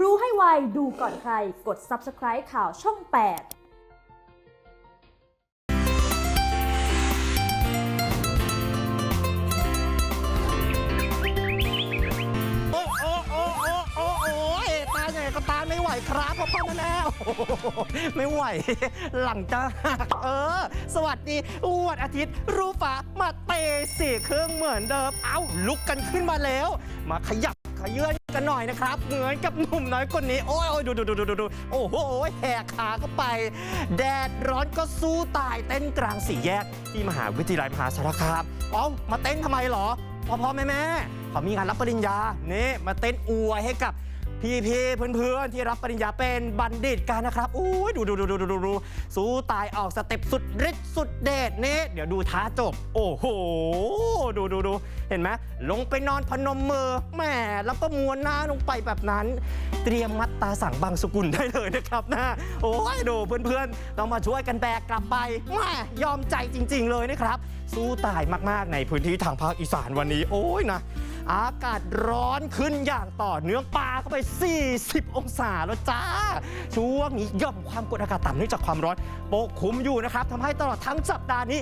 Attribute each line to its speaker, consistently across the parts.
Speaker 1: รู้ให้ไว ดูก่อนใคร กด subscribe ข่าวช่อง8
Speaker 2: โอ้โอ้โอ้โอ้โอ้โอ้ยตายยังไงก็ตามไม่ไหวครับพ่อพ่อแม่แม่ไม่ไหว หลังจะหักเออ สวัสดีวันอาทิตย์ รู้ฝามาเตะสี่เครื่องเหมือนเดิม เอ้า ลุกกันขึ้นมาแล้ว มาขยับขยื่น กันหน่อยนะครับ เหมือนกับหนุ่มน้อยคนนี้ โอ้ยโอ้ยดูดูดูดูดูโอ้โหแหกขาก็ไป แดดร้อนก็สู้ตายเต้นกลางสี่แยก ที่มหาวิทยาลัยมหาสารคามเอ้ามาเต้นทำไมเหรอพ่อพ่อแม่แม่เขามีงานรับปริญญานี่มาเต้นอวยให้กับ พี่พี่ๆเพื่อนๆที่รับปริญญาเป็นบัณฑิตกันนะครับอุ้ยดูดูดูดูดูดูดูสู้ตายออกสเต็ปสุดฤทธิ์สุดเดชนี่เดี๋ยวดูท้าจบ โอ้โห ดูดูดูเห็นไหมลงไปนอนพนมมือแหมแล้วก็ม้วนหน้าลงไปแบบนั้น เตรียมมัดตาสั่งบางสกุลได้เลยนะครับนะโอ้ยดูเพื่อนๆต้องมาช่วยกันแบกกลับไปแหมยอมใจจริง ๆ เลยนะครับ สู้ตายมากๆในพื้นที่ทางภาคอีสานวันนี้ โอ้ยนะ อากาศร้อนขึ้นอย่างต่อเนื่องปาเข้าไป 40 องศาแล้วจ้า ช่วงนี้ย่อมความกดอากาศต่ำเนื่องจากความร้อนปกคลุมอยู่นะครับทำให้ตลอดทั้งสัปดาห์นี้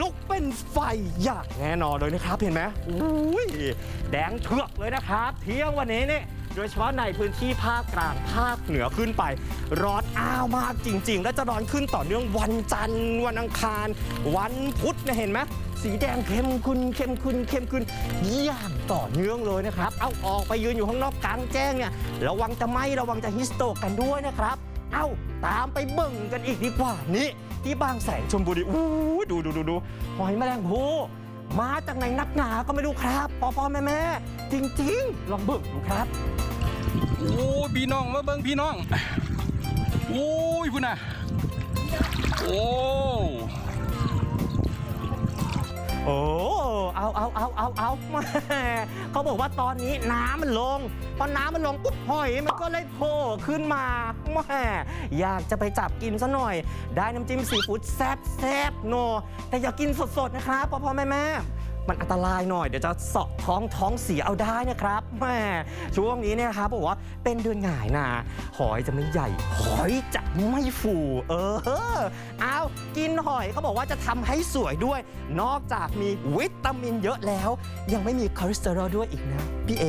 Speaker 2: ลุกเป็นไฟอย่างแน่นอนเลยนะครับเห็นไหมอุ้ยแดงเถือกเลยนะครับ เที่ยงวันนี้เนี่ย โดยเฉพาะในพื้นที่ภาคกลางภาคเหนือขึ้นไป ร้อนอ้าวมากจริง ๆ และจะร้อนขึ้นต่อเนื่องวันจันทร์วันอังคาร วันพุธเนี่ยเห็นไหมสีแดงเข้มคุณเข้มคุณเข้มคุณอย่างต่อเนื่องเลยนะครับ เอาออกไปยืนอยู่ข้างนอกกลางแจ้งเนี่ยระวังจะไหมระวังจะฮิสโตกกันด้วยนะครับ เอาตามไปเบิ่งกันอีกดีกว่านี่ที่บางแสนชลบุรีอู้ดูดูดูดูหอยแมลงภู่มาจากไหนนักหนาก็ไม่รู้ครับพ่อพ่อแม่แม่จริง ๆ ลองเบิ่งดูครับ
Speaker 3: โอ้ยพี่น้องมาเบิ่งพี่น้องโอ้ยพุ่นน่ะโอ้
Speaker 2: โอ้เอาเอาเอาเอาเอาม่เขาบอกว่าตอนนี้น้ำมันลง พอน้ำมันลงปุ๊บหอยมันก็เลยโผล่ขึ้นมาแม่อยากจะไปจับกินซะหน่อย ได้น้ำจิ้มซีฟู้ดแซ่บแซ่บโน แต่อย่ากินสดๆนะครับพ่อพ่อแม่แม่ มันอันตรายหน่อยเดี๋ยวจะเสาะท้องท้องเสียเอาได้นะครับแม่ช่วงนี้เนี่ยนะครับบอกว่าเป็นเดือนหงายนะหอยจะไม่ใหญ่ หอยจะไม่ฟู เออเอากินหอยเขาบอกว่าจะทำให้สวยด้วย นอกจากมีวิตามินเยอะแล้ว ยังไม่มีคอเลสเตอรอลด้วยอีกนะพี่เอ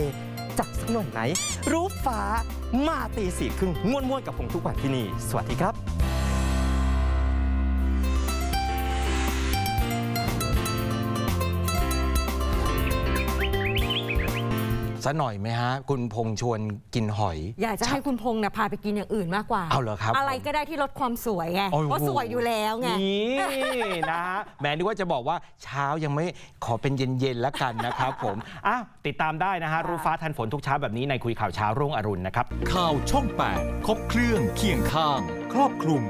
Speaker 2: จัดสักหน่อยไหมรูปฟ้ามาตีสี่ครึ่งม่วนๆกับผมทุกวันที่นี่ สวัสดีครับ
Speaker 4: ซะหน่อยไหมฮะ คุณพงษ์ชวนกินหอย
Speaker 5: อยากจะให้คุณพงษ์เนี่ยพาไปกินอย่างอื่นมากกว่า
Speaker 4: เอาเหรอครับ
Speaker 5: อะไร
Speaker 4: ผม
Speaker 5: ก็ได้ที่ลดความสวยไง
Speaker 4: โอ้โห
Speaker 5: เพราะสวยอยู่แล้วไง
Speaker 4: นี่นะฮะแหมนึกว่าจะบอกว่าเช้ายังไม่ขอเป็นเย็นๆแล้วกันนะครับผมอ้าวติดตามได้นะฮะ รู้ฟ้าทันฝนทุกเช้าแบบนี้ในคุยข่าวเช้ารุ่งอรุณนะครับ
Speaker 6: ข่าวช่อง 8 ครบเครื่องเคียงข้าง ครอบคลุม